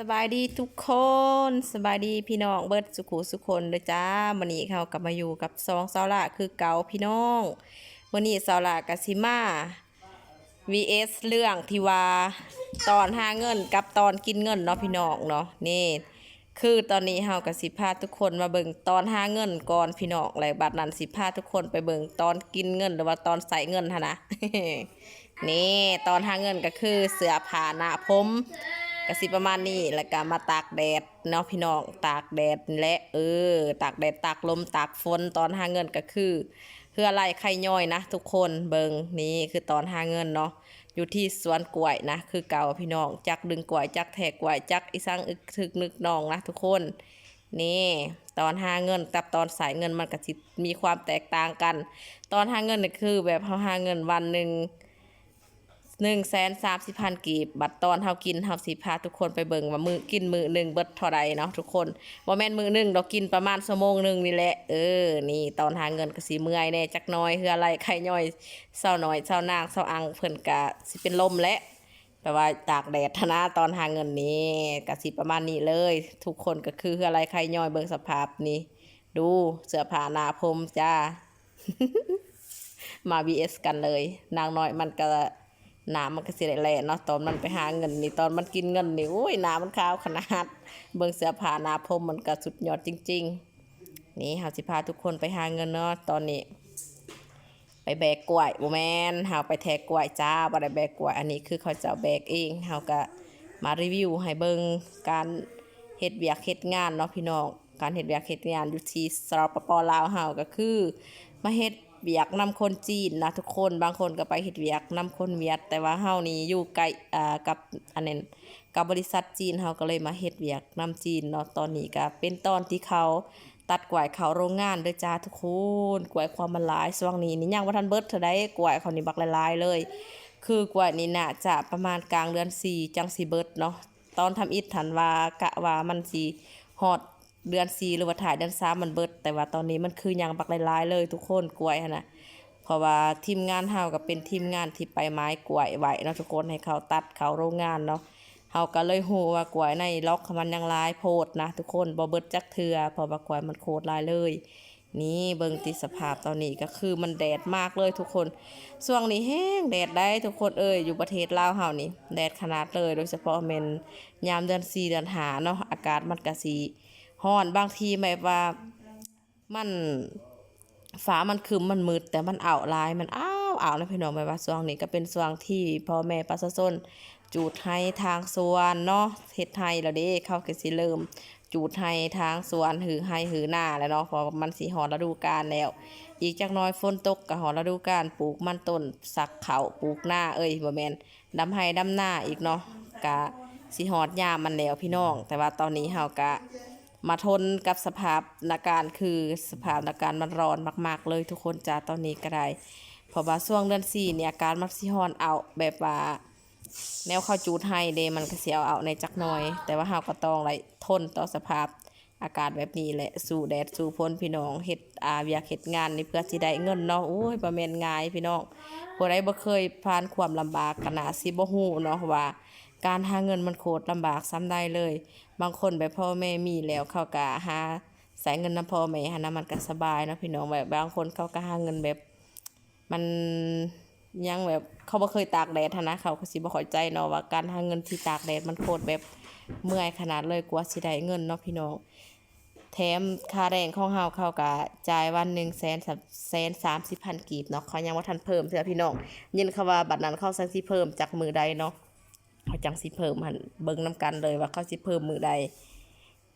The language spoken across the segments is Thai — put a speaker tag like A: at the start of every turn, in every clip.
A: สบายดีทุกคนสบายดีพี่น้องเบิดสุขุสุคนเด้อจ้าวันนี้เขากลับมาอยู่กับซองเสาละคือเก่าพี่น้องวันนี้เสาละกับซิมา vs เรื่องที่ว่าตอนหาเงินกับตอนกินเงินเนาะพี่น้องเนาะนี่คือตอนนี้เฮากับสิพาทุกคนมาเบิ่งตอนหาเงินก่อนพี่น้องแล้วบัดนั้นสิพาทุกคนไปเบิ่งตอนกินเงินหรือว่าตอนใส่เงินหั่นะนี่ตอนหาเงินก็คือเสือผ้าหน้าผม กสิประมาณนี้แล้วก็มาตากแดดเนาะพี่น้องตากแดดและเออ ตากแดดตากลมตากฝนตอนหาเงินก็คือเพื่ออะไรไข่ย่อยนะ ทุกคนเบิงนี่คือตอนหาเงินเนาะอยู่ที่สวนกล้วยนะ คือเก่าพี่น้องจักดึงกล้วยจักแทกกล้วยจักอีสังอึกถึกนึกนองนะทุกคนนี่ตอนหาเงินกับตอนสายเงินมันก็สิมีความแตกต่างกัน ตอนหาเงินนี่คือแบบเฮาหาเงินวันหนึ่ง หนึ่งแสนสามสิบพันกีบ บัตรตอนเฮากินเฮาสิพาทุกคนไปเบิ่งว่ามือกินมือหนึ่งเบิดเท่าใดเนาะทุกคนบ่แม่นมือหนึ่งดอกกินประมาณชั่วโมงหนึ่งนี่แหละเออนี่ตอนหาเงินก็สิเมื่อยแน่จักน้อยเฮืออะไรไข่ย่อยเศร้าน้อยเศร้านางเศร้าอังเพิ่นก็สิเป็นลมและแปลว่าตากแดดทนะตอนหาเงินนี้กสิประมาณนี้เลย ทุกคนก็คือคืออะไรใครย่อยเบิ่งสภาพนี้ดูเสื้อผ้าหนาพรมจ้ามา BS กันเลย นางน้อยมันก็ หนามันก็สิได้แหล่เนาะตอนมันไปหาเงินนี่ตอนมันกินเงินนี่โอ้ยหนามันขาวขนาด เบิ่งเสื้อผ้าหนาพรมมันก็สุดยอดจริง ๆ นี่เฮาสิพาทุกคนไปหาเงินเนาะตอนนี้ ไปแบกกล้วยบ่แม่นเฮาไปแทกกล้วยจ้าบ่ได้แบกกล้วยอันนี้คือเขาจะแบกเองเฮาก็มารีวิวให้เบิ่งการเฮ็ดเวียกเฮ็ดงานเนาะพี่น้องการเฮ็ดเวียกเฮ็ดงานอยู่ที่สปปลาวเฮาก็คือมาเฮ็ด เวียกนำคนจีนนะทุกคนบางคนก็ไปเฮ็ดเวียกนำคนเวียด แต่ว่าเฮานี่อยู่ใกล้อ่ากับอันนั้นกับบริษัทจีนเฮาก็เลยมาเฮ็ดเวียกนำจีนเนาะตอนนี้ก็เป็นตอนที่เขาตัดกล้วยเขาโรงงานเด้อจ้าทุกคนกล้วยความมันหลายช่วงนี้นี่ยังบ่ทันเบิดเท่าใดกล้วยเขานี่บักหลายๆเลย คือกล้วยนี่น่าจะประมาณกลางเดือน4จังสิเบิดเนาะตอนทำอิฐทันว่ากะว่ามันสิฮอด เดือน4หรือว่าถ่ายเดือน3มันเบิด แต่ว่าตอนนี้มันคือยังบักหลายๆเลยทุกคนกล้วยนะเพราะว่าทีมงานเฮาก็เป็นทีมงานที่ไปไม้กล้วยไหวเนาะทุกคนให้เขาตัดเขาโรงงานเนาะเฮาก็เลยฮู้ว่ากล้วยในล็อกมันยังลายโพดนะทุกคนบ่เบิดจักเทือเพราะว่ากล้วยมันโคตรลายเลยนี่เบิ่งติสภาพตอนนี้ก็คือมันแดดมากเลยทุกคนช่วงนี้แห้งแดดได้ทุกคนเอ้ยอยู่ประเทศลาวเฮานี่แดดขนาดเลย โดยเฉพาะแม่นยามเดือน4เดือน5เนาะอากาศมันก็สิ ร้อนบางทีแบบว่ามันฟ้ามันครึมมันมืดแต่มันอ้าวลายมันอ้าวอ้าวนะพี่น้องแบบว่าช่วงนี้ก็เป็นช่วงที่พ่อแม่ประชาชนจูดให้ทางสวนเนาะเฮ็ดให้แล้วเด้เขาก็สิเริ่มจูดให้ทางสวนหือให้หือหน้าแล้วเนาะพราะมันสิหอฤดูกาลแล้ว อีกจักน้อยฝนตกก็หอฤดูกาลปลูกมันต้นสักเขาปลูกหน้าเอ้ยบ่แม่นดำให้ดำหน้าอีกเนาะก็สิฮอดยามมันแล้วพี่น้อง แต่ว่าตอนนี้เฮาก็ มาทนกับสภาพอาการคือสภาพอาการมันร้อนมาก ๆ เลยทุกคนจ้าตอนนี้ก็ได้เพราะว่าช่วงเดือน4เนี่ยอาการมันสิฮอนเอาแบบว่าแนวเข้าจูดให้เดมันก็เสียเอาในจักหน่อย แต่ว่าเฮาก็ต้องไล่ทนต่อสภาพอากาศแบบนี้แหละสู่แดดสู่ฝนพี่น้องเฮ็ดอาอยากเฮ็ดงานนี่เพื่อสิได้เงินเนาะโอ้ยบ่แม่นง่ายพี่น้องผู้ใดบ่เคยผ่านความลำบากก็น่าสิบ่ฮู้เนาะว่า การหาเงินมันโคตรลำบากซ้ำได้เลย บางคนแบบพ่อแม่มีแล้วเขาก็หาใส่เงินนำพ่อแม่หันนะมันก็สบายเนาะพี่น้องแบบบางคนเขาก็หาเงินแบบ มันยังแบบเขาบ่เคยตากแดดนะเขาก็สิบ่เข้าใจเนาะว่าการหาเงินที่ตากแดดมันโคตรแบบเมื่อยขนาดเลยกว่าสิได้เงินเนาะพี่น้องแถมค่าแรงของเฮาเขาก็จ่ายวันหนึ่งแสนแสนสามสิบพันกีบเนาะเขายังว่าทันเพิ่มเสียพี่น้องยินเขาว่าบัตรนั้นเขาสังสิเพิ่มจากมือใดเนาะ เขาจังสิเพิ่มหันเบิ่งนํกันเลยว่าเขาสิเพิ่มมือใด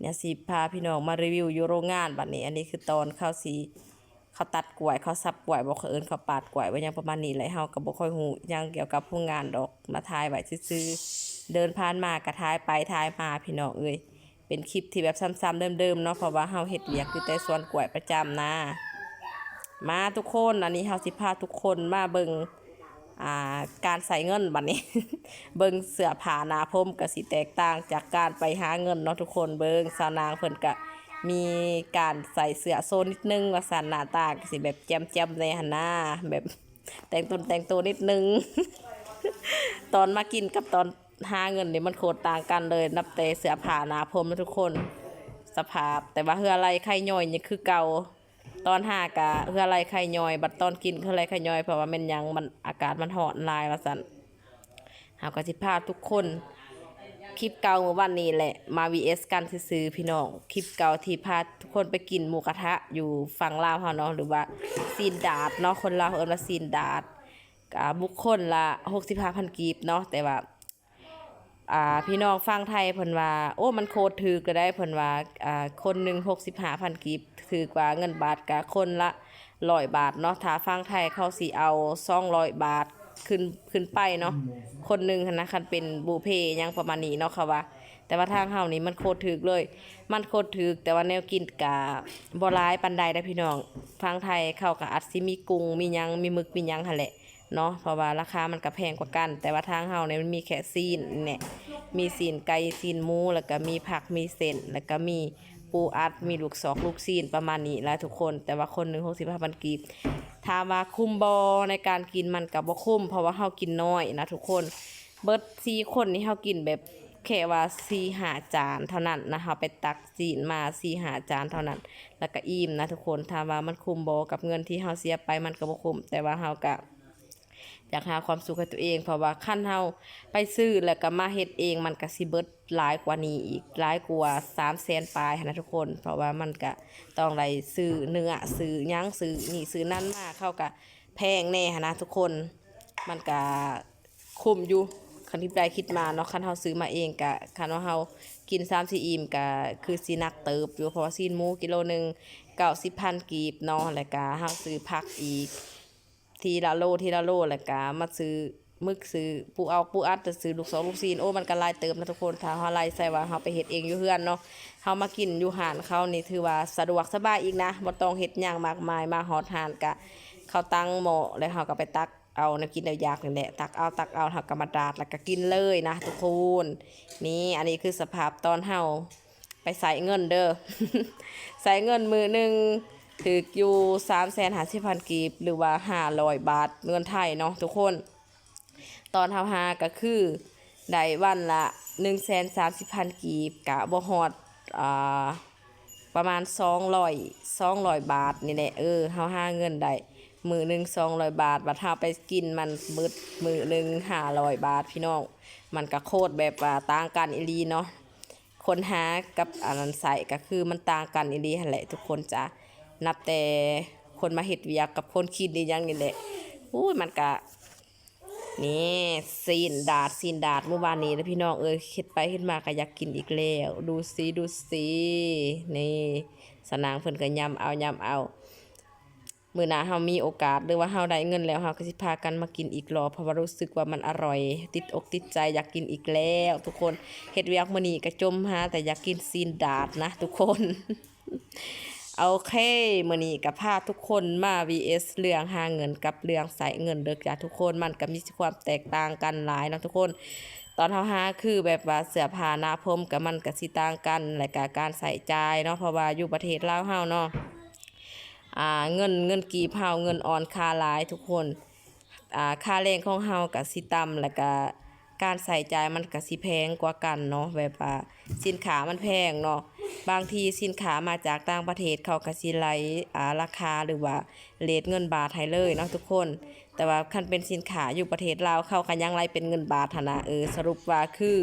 A: เนี่ยสิพาพี่น้องมารีวิวอยู่โรงงานบัดนี้ อันนี้คือตอนเข้าสีเขาตัดกล้วยเขาสับกล้วยบ่เขาเอิ้นเขาปาดกล้วยไว้ยังประมาณนี้แหละเฮาก็บ่ค่อยฮู้หยังเกี่ยวกับพวกงานดอกมาถ่ายไว้ซื่อเดินผ่านมาก็ถ่ายไปถ่ายมาพี่น้องเอ้ยเป็นคลิปที่แบบซ้ำๆเดิมๆเนาะเพราะว่าเฮาเฮ็ดเวียกอยู่แต่สวนกล้วยประจำนะมาทุกคนอันนี้เฮาสิพาทุกคนมาเบิ่ง อ่าการใส่เงินบัดนี้ เบิงเสื้อผ้าหนาผมก็สิแตกต่างจากการไปหาเงินเนาะทุกคนเบิงสาวนางเพิ่นก็มีการใส่เสื้อโซนนิดนึงว่าสันหน้าตาก็สิแบบแจ่มๆในหันหน้าแบบแต่งตนแต่งตัวนิดนึง ตอนมากินกับตอนหาเงินนี่มันโคตรต่างกันเลย นับแต่เสื้อผ้าหนาผมนะทุกคน สภาพแต่ว่าเฮืออะไรไข่ย่อยนี่คือเก่า ตอนหากะเฮืออะไรไข่ย่อย บัดตอนกินเฮืออะไรไข่ย่อยเพราะว่าม่นยังมันอากาศมันร้อนลายว่าซั่นเฮากสิพาทุกคน คลิปเก่าเมื่อวันนี้แหละมา VS กันซื้อพี่น้องคลิปเก่าที่พาทุกคนไปกินหมูกระทะอยู่ฝั่งลาวเฮาเนาะหรือว่าซีนดาดเนาะคนลาวเอิ้นว่าซีนดาดก็บุคคลละ65,000กีบเนาะแต่ว่าอ่าพี่น้องฟังไทยเพิ่นว่า โอ้มันโคตรถือก็ได้เพิ่นว่าอ่าคนหนึ่ง65,000กีบ ถือกว่าเงินบาทก็คนละ100บาทเนาะถ้าฟังไทยเขาสิเอา200บาทขึ้นขึ้นไปเนาะคนหนึ่งนะคันเป็นบูเพยังประมาณนี้เนาะค่ะว่า แต่ว่าทางเฮานี่มันโคตรถึกเลย มันโคตรถึกแต่ว่าแนวกินกะบ่ร้ายปานใดได้พี่น้องฟังไทยเข้าก็อาจสิมีกุ้งมียังมีมึกมียังหั่นแหละเนาะเพราะว่าราคามันก็แพงกว่ากัน แต่ว่าทางเฮาเนี่ยมันมีแค่ซีนเนี่ยมีซีนไก่ซีนหมูแล้วก็มีผักมีเส้นแล้วก็มี ปูอัดมีลูกซอกลูกซีนประมาณนี้แหละทุกคน แต่ว่าคนหนึ่ง65,000กีบถามว่าคุ้มบ่ในการกินมันก็บ่คุ้มเพราะว่าเฮากินน้อยนะทุกคน เบิร์ดสี่คนนี่เฮากินแบบแค่ว่าสี่หาจานเท่านั้นนะคะไปตักจีนมาสี่หาจานเท่านั้น แล้วก็อิ่มนะทุกคนถามว่ามันคุ้มบ่กับเงินที่เฮาเสียไปมันก็บ่คุ้มแต่ว่าเฮาก็ อยากหาความสุขให้ตัวเอง เพราะว่าคันเฮาไปซื้อแล้วก็มาเฮ็ดเองมันก็สิเบิดหลายกว่านี้อีกหลายกว่า300,000ปลายนะทุกคน เพราะว่ามันก็ต้องได้ซื้อเนื้อซื้อยังซื้อนี่ซื้อนั่นมาเข้าก็แพงแน่นะทุกคน มันก็คุ้มอยู่คันที่ได้คิดมาเนาะคันเฮาซื้อมาเองกะคันว่าเฮากิน3 4อิ่มกะคือสินักเติบอยู่เพราะว่าซีนหมูกิโลหนึง90,000กีบเนาะแล้วก็เฮาซื้อผักอีก ทีละโลทีละโลแล้วก็มาซื้อมึกซื้อปูเอาปูอัดจะซื้อลูกสองลูกซีนโอ้มันก็หลายเติมนะทุกคนถ้าเฮาไล่ใส่ว่าเฮาไปเฮ็ดเองอยู่เฮือนเนาะเฮามากินอยู่หานเขานี่ถือว่าสะดวกสบายอีกนะบ่ต้องเฮ็ดหยังมากมายมาฮอดหานกะเขาตั้งหม้อแล้วเขาก็ไปตักเอาน้ำกินเอายากนี่แหละตักเอาตักเอาเขาก็มาดาดแล้วก็กินเลยนะทุกคนนี่อันนี้คือสภาพตอนเฮาไปใส่เงินเด้อใส่เงินมือหนึ่ง ถืออยู่สามแสนห้าสิบพันกีบ หรือว่าห้าร้อยบาทเงินไทยเนาะทุกคน ตอนเฮาหาก็คือได้วันละหนึ่งแสนสามสิบพันกีบกะบ่ฮอดอ่าประมาณสองร้อยสองร้อยบาทนี่แหละเออเฮาห้าเงินได้มือหนึ่งสองร้อยบาทบัดเฮาไปกินมันเบิดมือหนึ่งห้าร้อยบาทพี่น้องมันก็โคตรแบบว่าต่างกันอีลีเนาะคนหากับอันนั้นใส่ก็คือมันต่างกันอีลีหั่นแหละทุกคนจ้ะ นับแต่คนมาเฮ็ดเวียกกับคนคิดนี่ยังนี่แหละอู้ยมันก็นี่ซีนดาดซีนดาดเมื่อวานนี้นะพี่น้องเอ้ยคิดไปคิดมาก็อยากกินอีกแล้ว ดูสิดูสินี่สนางเพิ่นก็ยำเอายำเอามื้อหน้าเฮามีโอกาสหรือว่าเฮาได้เงินแล้วเฮาก็สิพากันมากินอีกรอเพราะว่ารู้สึกว่ามันอร่อย ติดอกติดใจอยากกินอีกแล้ว ทุกคนเฮ็ดเวียกมื้อนี้ก็จมหาแต่อยากกินซีนดาดนะ ทุกคน โอเคมื้อนี้ก็พาทุกคนมา VS เรื่องหาเงินกับเรื่องใส่เงินเด้อจ้ะทุกคนมันก็มีความแตกต่างกันหลายนะทุกคน ตอนเฮาหาคือแบบว่าเสื้อผ้าหน้าผมกับมันก็สิต่างกันและก็การใส่ใจเนาะเพราะว่าอยู่ประเทศลาวเฮาเนาะอ่าเงินเงินกีบเฮาเงินออนค่าหลายทุกคนอ่าค่าแรงของเฮาก็สิต่ำแล้วก็การใส่ใจมันก็สิแพงกว่ากันเนาะแบบว่าสินค้ามันแพงเนาะ บางทีสินค้ามาจากต่างประเทศเขาก็สิไลอ่าราคาหรือว่าเรทเงินบาทให้เลยเนาะทุกคน แต่ว่าคันเป็นสินค้าอยู่ประเทศลาวเขาก็ยังไลเป็นเงินบาทนะเออสรุปว่าคือ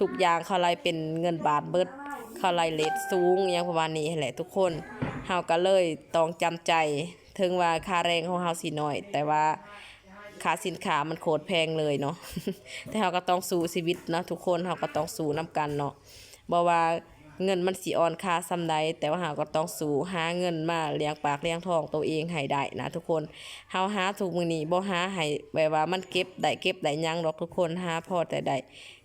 A: ทุกอย่างเขาไลเป็นเงินบาทเบิดเขาไลเรทสูงอหยังประมาณนี้แหละทุกคนเฮาก็เลยต้องจำใจถึงว่าค่าแรงของเฮาสิน้อย แต่ว่าค่าสินค้ามันโคตรแพงเลยเนาะแต่เราก็ต้องสู้ชีวิตเนาะทุกคนเราก็ต้องสู้นํกันเนาะบ่ว่า เงินมันสิอ่อนค่าซำใดแต่ว่าเราก็ต้องสู้หาเงินมาเลี้ยงปากเลี้ยงท้องตัวเองให้ได้นะทุกคนเฮาหาทุกมือนี้บ่หาให้แบบว่ามันเก็บได้เก็บได้ยังดอกทุกคนหาพอแต่ได้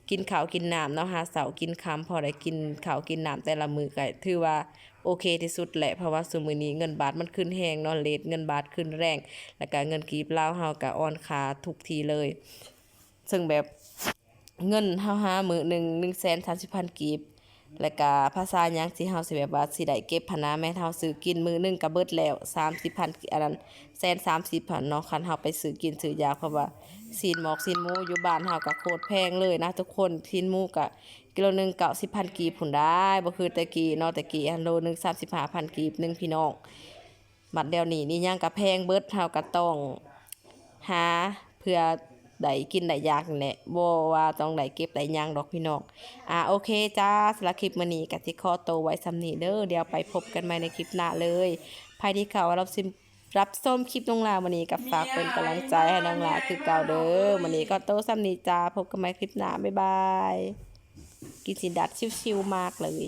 A: กินข้าวกินน้ำเนาะหาเสาร์กินค่ำพอได้กินข้าวกินน้ำแต่ละมือก็ถือว่าโอเคที่สุดแหละเพราะว่าซุมือนี้เงินบาทมันขึ้นแฮงเนาะเรทเงินบาทขึ้นแรง แล้วก็เงินกีบลาวเฮาก็อ่อนค่าทุกทีเลย ซึ่งแบบเงินเฮาหามือหนึ่ง130,000กีบ แล้วก็ภาษาหยังสิเฮาสิแบบว่าสิได้เก็บพนะแม่เฮาซื้อกินมื้อหนึงก็เบิดแล้ว30,000อันนั้นแสน30,000เนาะคันเฮาไปซื้อกินซื้อยาเพราะว่าซีนหมอกซีนหมูอยู่บ้านเฮาก็โคตรแพงเลยนะทุกคนซีนหมูก็กิโลหนึง90,000กีบพุ่นได้บ่คือแต่กี้เนาะแต่กี้อันโลหนึง35,000กีบหนึ่งพี่น้องบัดเดี๋ยวนี้นี่ยังก็แพงเบิดเฮาก็ต้องหาเพื่อ ได้กินได้ยากนี่แหละบ่ว่าต้องได้เก็บได้ยังดอกพี่น้องอ่าโอเคจ้าสำหรับคลิปมื้อนี้ก็สิขอโตวไว้สำนี้เด้อเดี๋ยวไปพบกันใหม่ในคลิปหน้าเลยภายที่เขารับซิมรับส้มคลิปน้องลาวันนี้กับฝากเป็นกำลังใจให้น้องลาคือเก่าเด้อวันนี้ก็โตซ้ำนีจ้าพบกันใหม่คลิปหน้าบ๊ายบายกินสินดัดชิวๆมากเลย